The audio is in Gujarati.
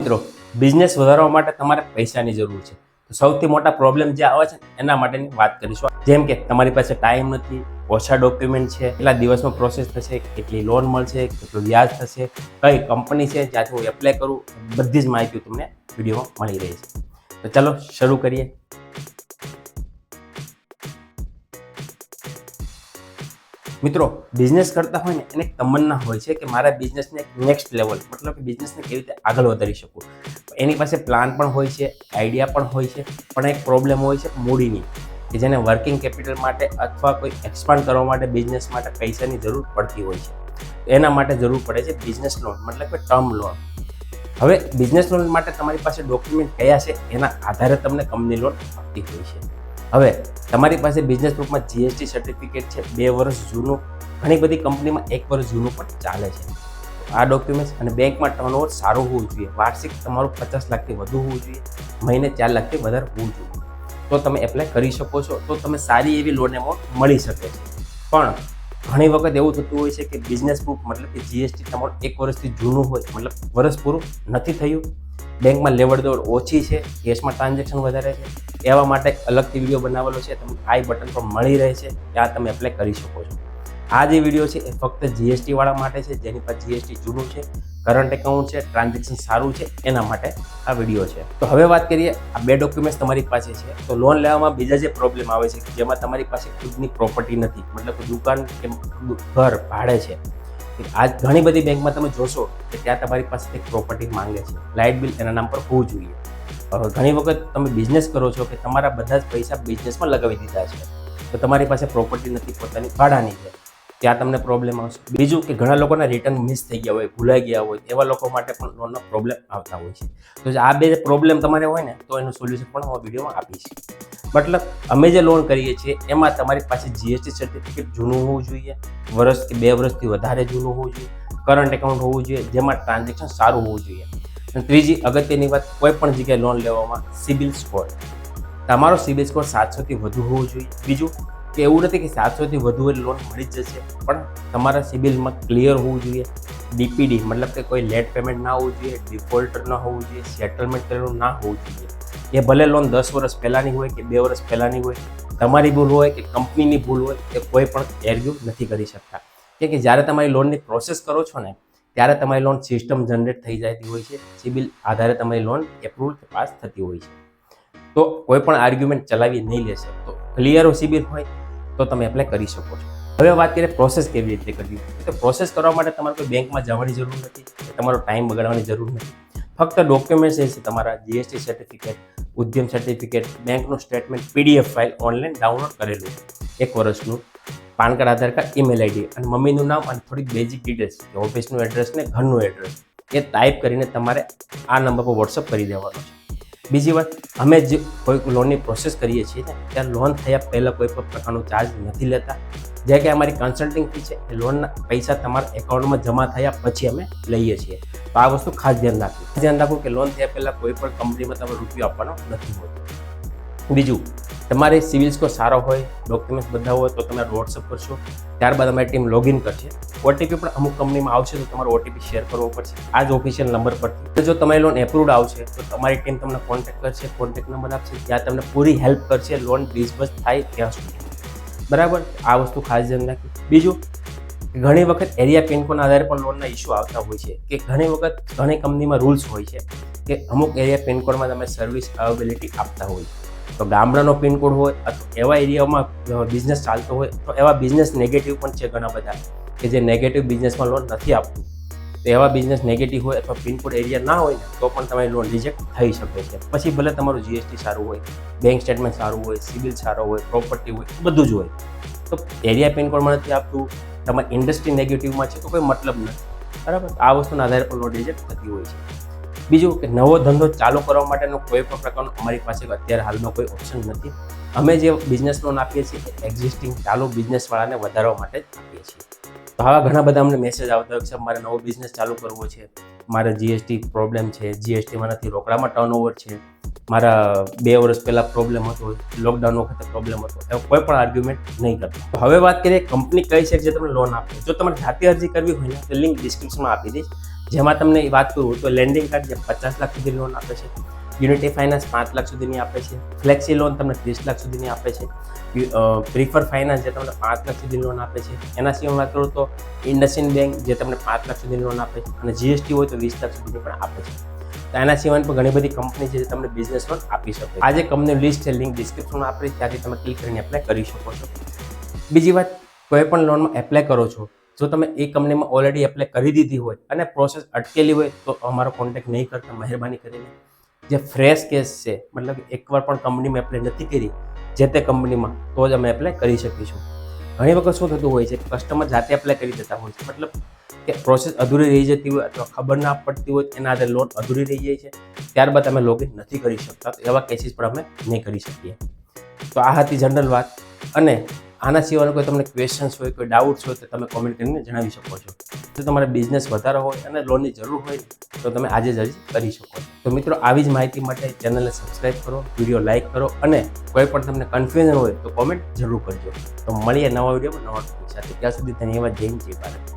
મિત્રો બિઝનેસ વધારવા માટે તમારે પૈસાની જરૂર છે. તો સૌથી મોટા પ્રોબ્લેમ જે આવે છે, એના માટેની વાત કરીશું. જેમ કે તમારી પાસે ટાઈમ નથી, ઓછા ડોક્યુમેન્ટ છે, કેટલા દિવસમાં પ્રોસેસ થશે, કેટલી લોન મળશે, કેટલું વ્યાજ થશે, કઈ કંપની છે જ્યાંથી હું એપ્લાય કરું, બધી જ માહિતી તમને વિડીયોમાં મળી રહી છે. તો ચાલો શરૂ કરીએ. મિત્રો બિઝનેસ કરતા હોય ને એને તમન્ના હોય છે કે મારા બિઝનેસને નેક્સ્ટ લેવલ મતલબ કે બિઝનેસને કેવી રીતે આગળ વધારી શકું? એની પાસે પ્લાન પણ હોય છે આઈડિયા પણ હોય છે, પણ એક પ્રોબ્લેમ હોય છે મૂડીની, કે જેને વર્કિંગ કેપિટલ માટે અથવા કોઈ એક્સપાન્ડ કરવા માટે બિઝનેસ માટે પૈસાની જરૂર પડતી હોય છે. એના માટે જરૂર પડે છે બિઝનેસ લોન મતલબ કે ટર્મ લોન હવે બિઝનેસ લોન માટે તમારી પાસે ડોક્યુમેન્ટ કયા છે? એના આધારે તમને કંપની લોન આપતી હોય છે. હવે, તમારી પાસે બિઝનેસ ગ્રુપમાં જીએસટી સર્ટિફિકેટ છે, બે વર્ષ જૂનું, ઘણી બધી કંપનીમાં એક વર્ષ જૂનું પણ ચાલે છે. આ ડોક્યુમેન્ટ્સ અને બેંકમાં ટર્નઓવર સારું હોવું જોઈએ. વાર્ષિક તમારું પચાસ લાખથી વધુ હોવું જોઈએ. મહિને ચાર લાખથી વધારે હોવું જોઈએ. તો તમે એપ્લાય કરી શકો છો. તો તમે સારી એવી લોન એમાઉન્ટ મળી શકે છે. પણ ઘણી વખત એવું થતું હોય છે કે બિઝનેસ ગ્રુપ મતલબ કે જીએસટી તમારું એક વર્ષથી જૂનું હોય, મતલબ વર્ષ પૂરું નથી થયું. બેંકમાં લેવડ દેવડ ઓછી છે, કેશમાં ટ્રાન્ઝેક્શન વધારે છે, એવા માટે અલગથી વીડિયો બનાવેલો છે, તમને આઈ બટન પર મળી રહે છે, ત્યાં તમે એપ્લાય કરી શકો છો. આ જે વીડિયો છે, એ ફક્ત જીએસટી વાળા માટે છે, જેની પર જીએસટી જૂનું છે કરંટ એકાઉન્ટ છે ટ્રાન્ઝેક્શન સારું છે, એના માટે આ વીડિયો છે. તો હવે વાત કરીએ, આ બે ડોક્યુમેન્ટ્સ તમારી પાસે છે, તો લોન લેવામાં બીજા જે પ્રોબ્લેમ આવે છે જેમાં તમારી પાસે ખુદની પ્રોપર્ટી નથી, મતલબ દુકાન કે ઘર ભાડે છે આજ ઘણી બધી બેંકમાં તમે જોશો કે ત્યાં તમારી પાસે એક પ્રોપર્ટી માંગે છે. લાઇટ બિલ એના નામ પર હોવું જોઈએ. ઘણી વખત તમે બિઝનેસ કરો છો કે તમારા બધા જ પૈસા બિઝનેસમાં લગાવી દીધા છે. તો તમારી પાસે પ્રોપર્ટી નથી, પોતાની ભાડાની છે. ત્યાં તમને પ્રોબ્લેમ આવશે. બીજું કે ઘણા લોકોના રિટર્ન મિસ થઈ ગયા હોય, ભૂલાઈ ગયા હોય, એવા લોકો માટે પણ લોનનો પ્રોબ્લેમ આવતા હોય છે. તો આ બે પ્રોબ્લેમ તમારે હોય ને, તો એનું સોલ્યુશન પણ હું વિડીયોમાં આપીશ. મતલબ, અમે જે લોન કરીએ છીએ, એમાં તમારી પાસે જીએસટી સર્ટિફિકેટ જૂનું હોવું જોઈએ, વર્ષ કે બે વર્ષથી વધારે જૂનું હોવું જોઈએ કરંટ એકાઉન્ટ હોવું જોઈએ, જેમાં ટ્રાન્ઝેક્શન સારું હોવું જોઈએ. અને ત્રીજી અગત્યની વાત, કોઈ પણ જગ્યાએ લોન લેવામાં સિબિલ સ્કોર તમારો સિબિલ સ્કોર સાતસોથી વધુ હોવો જોઈએ. બીજું કે એવું નથી કે સાતસોથી વધુ લોન મળી જ જશે. પણ તમારા સિબિલમાં ક્લિયર હોવું જોઈએ. ડીપીડી મતલબ કે કોઈ લેટ પેમેન્ટ ના હોવું જોઈએ ડિફોલ્ટર ન હોવું જોઈએ સેટલમેન્ટ કરેલું ના હોવું જોઈએ. એ ભલે લોન દસ વર્ષ પહેલાંની હોય કે બે વર્ષ પહેલાંની હોય, તમારી ભૂલ હોય કે કંપનીની ભૂલ હોય, એ કોઈ પણ એરવ્યુ નથી કરી શકતા. કે કે જ્યારે તમારી લોનની પ્રોસેસ કરો છો ને, ત્યારે તમારી લોન સિસ્ટમ જનરેટ થઈ જતી હોય છે. સિબિલ આધારે તમારી લોન એપ્રુવલ પાસ થતી હોય છે. તો કોઈ પણ આર્ગ્યુમેન્ટ ચલાવી નહીં લેશે. તો ક્લિયર સિબિલ હોય તો તમે એપ્લાય કરી શકો છો. હવે વાત કરીએ પ્રોસેસ કેવી રીતે કરવી? તો પ્રોસેસ કરવા માટે તમારે કોઈ બેંકમાં જવાની જરૂર નથી, તમારો ટાઈમ બગાડવાની જરૂર નથી. ફક્ત ડોક્યુમેન્ટ્સ એ છે તમારા જીએસટી સર્ટિફિકેટ ઉદ્યમ સર્ટિફિકેટ બેંકનું statement PDF file online download કરેલું એક વર્ષનું PAN card, Aadhaar card email ID અને મમ્મીનું નામ અને થોડીક બેઝિક ડિટેલ્સ ઓફિસનું એડ્રેસ ને ઘરનું એડ્રેસ એ ટાઈપ કરીને તમારે આ નંબર પર વોટ્સઅપ કરી દેવાનો છે. બીજી વાત, અમે જે કોઈ લોનની પ્રોસેસ કરીએ છીએ ને, ત્યાં લોન થયા પહેલાં કોઈ પણ પ્રકારનો ચાર્જ નથી લેતા. જે કે અમારી કન્સલ્ટિંગ ફી છે, એ લોનના પૈસા તમારા એકાઉન્ટમાં જમા થયા પછી અમે લઈએ છીએ. તો આ વસ્તુ ખાસ ધ્યાન રાખવું ધ્યાન રાખવું કે લોન થયા પહેલાં કોઈ પણ કંપનીમાં તમે રૂપિયો આપવાનો નથી હોતો. બીજું તમારે સિવિલ સ્કોર સારો હોય ડોક્યુમેન્ટ્સ બધા હોય, તો તમે વોટ્સઅપ કરશો. ત્યારબાદ અમારી ટીમ લોગિન કરશે. ઓટીપી પણ અમુક કંપનીમાં આવશે, તો તમારો ઓટીપી શેર કરવો પડશે. આ જ ઓફિશિયલ નંબર પરથી. જો તમારી લોન એપ્રુવડ આવશે, તો તમારી ટીમ તમને કોન્ટેક્ટ કરશે કોન્ટેક્ટ નંબર આપશે, ત્યાં તમને પૂરી હેલ્પ કરશે લોન ડિસબર્સ થાય ત્યાં સુધી. બરાબર? આ વસ્તુ ખાસ ધ્યાન રાખી બીજું, ઘણી વખત એરિયા પિનકોડના આધારે પણ લોનના ઇસ્યુ આવતા હોય છે, કે ઘણી વખત ઘણી કંપનીમાં રૂલ્સ હોય છે, કે અમુક એરિયા પિનકોડમાં તમે સર્વિસ અવેબિલિટી આપતા હોય તો ગામડાનો પિનકોડ હોય અથવા એવા એરિયામાં બિઝનેસ ચાલતો હોય, તો એવા બિઝનેસ નેગેટિવ પણ છે ઘણા બધા, કે જે નેગેટિવ બિઝનેસમાં લોન નથી આપતું. તો એવા બિઝનેસ નેગેટિવ હોય અથવા પિનકોડ એરિયા ના હોય તો પણ તમારી લોન રિજેક્ટ થઈ શકે છે. પછી ભલે તમારું જીએસટી સારું હોય બેંક સ્ટેટમેન્ટ સારું હોય સિવિલ સારો હોય પ્રોપર્ટી હોય બધું જ હોય. તો એરિયા પિનકોડમાં નથી આપતું, તમારી ઇન્ડસ્ટ્રી નેગેટિવમાં છે તો કોઈ મતલબ નથી. બરાબર? આ વસ્તુના આધારે પણ લોન રિજેક્ટ થતી હોય છે. બીજું કે નવો ધંધો ચાલુ કરવા માટેનો કોઈ પણ પ્રકારનો અમારી પાસે અત્યારે હાલમાં કોઈ ઓપ્શન નથી. અમે જે બિઝનેસ લોન આપીએ છીએ એ એક્ઝિસ્ટિંગ ચાલુ બિઝનેસવાળાને વધારવા માટે જ આપીએ છીએ. તો આવા ઘણા બધા અમને મેસેજ આવતા હોય છે મારે નવો બિઝનેસ ચાલુ કરવો છે, મારે જીએસટી પ્રોબ્લેમ છે જીએસટીમાં નથી રોકડામાં ટર્નઓવર છે, મારા બે વર્ષ પહેલાં પ્રોબ્લેમ હતો લોકડાઉન વખતે પ્રોબ્લેમ હતો, એવો કોઈ પણ આર્ગ્યુમેન્ટ નહીં કરતો. હવે વાત કરીએ કંપની કઈ છે જે તમને લોન આપે. જો તમારે જાતે અરજી કરવી હોય ને, તો લિંક ડિસ્ક્રિપ્શનમાં આપી દઈશ. જેમાં તમને વાત કરું તો લેન્ડિંગ કાર્ડ જે પચાસ લાખ સુધી લોન આપે છે યુનિટી ફાઇનાન્સ પાંચ લાખ સુધીની આપે છે ફ્લેક્સી લોન તમને ત્રીસ લાખ સુધીની આપે છે પ્રિફર ફાઇનાન્સ જે તમને પાંચ લાખ સુધી લોન આપે છે, એના સિવાય વાત કરું તો ઇન્ડસઇન્ડ બેંક જે તમને પાંચ લાખ સુધીની લોન આપે છે અને જીએસટી હોય તો વીસ લાખ સુધીની પણ આપે છે. તો એના સિવાય પણ ઘણી બધી કંપની છે જે તમને બિઝનેસ લોન આપી શકે આ જે કંપનીનું લિસ્ટ છે લિંક ડિસ્ક્રિપ્શનમાં આપી, ત્યાંથી તમે ક્લિક કરીને એપ્લાય કરી શકો છો. બીજી વાત, કોઈ પણ લોનમાં એપ્લાય કરો છો જો તમે એ કંપનીમાં ઓલરેડી એપ્લાય કરી દીધી હોય અને પ્રોસેસ અટકેલી હોય તો અમારો કોન્ટેક્ટ નહીં કરતા, મહેરબાની કરીને. જે ફ્રેશ કેસ છે, મતલબ એકવાર પણ કંપનીમાં એપ્લાય નથી કરી, જે તે કંપનીમાં, તો જ અમે એપ્લાય કરી શકીશું. ઘણી વખત શું થતું હોય છે કસ્ટમર જાતે એપ્લાય કરી દેતા હોય છે. મતલબ કે પ્રોસેસ અધૂરી રહી જતી હોય અથવા ખબર ના પડતી હોય, એના આધારે લોન અધૂરી રહી જાય છે. ત્યારબાદ અમે લોગિન નથી કરી શકતા, એવા કેસીસ પણ અમે નહીં કરી શકીએ. તો આ હતી જનરલ વાત. અને આના સિવાય કોઈ તમને ક્વેશ્ચન્સ હોય, કોઈ ડાઉટ્સ હોય તો તમે કોમેન્ટ કરીને જણાવી શકો છો. જો તમારે બિઝનેસ વધારે હોય અને લોનની જરૂર હોય તો તમે આજે જ કરી શકો તો મિત્રો, આવી જ માહિતી માટે ચેનલને સબસ્ક્રાઈબ કરો વીડિયો લાઇક કરો અને કોઈ પણ તમને કન્ફ્યુઝન હોય તો કોમેન્ટ જરૂર કરજો. તો મળીએ નવા વિડીયોમાં નવા સાથે. ત્યાં સુધી ધન્યવાદ. જય જય ભારત.